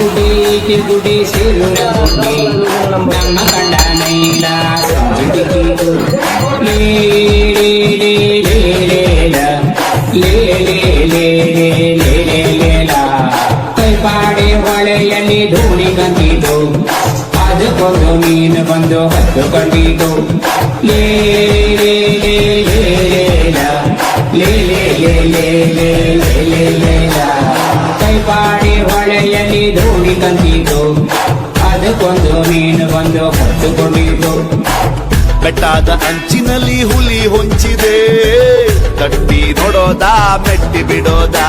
ಗುಡಿ ಗುಡಿ ಸೇರು ನಮ್ಮ ಕಂಡ ಕೈಪಾಡಿ ಹೊಳೆಯಲ್ಲಿ ಧೂಳಿ ಕಂಡಿತು ಅದಕ್ಕೊಂದು ಮೀನು ಬಂದು ಹತ್ತು ಕಂಡಿತು ಲೇ ಲೇ ಕೈಪಾಡಿ ಹೊಳೆಯಲ್ಲಿ ಧೂಳಿ ಕಂಡಿತು ಅದಕ್ಕೊಂದು ಮೀನು ಬಂದು ಹತ್ತುಕೊಂಡಿತು ಬೆಟ್ಟದ ಅಂಚಿನಲ್ಲಿ ಹುಲಿ ಹೊಂಚಿದೆ. ಕಟ್ಟಿ ನೋಡೋದಾ ಮೆಟ್ಟಿ ಬಿಡೋದಾ?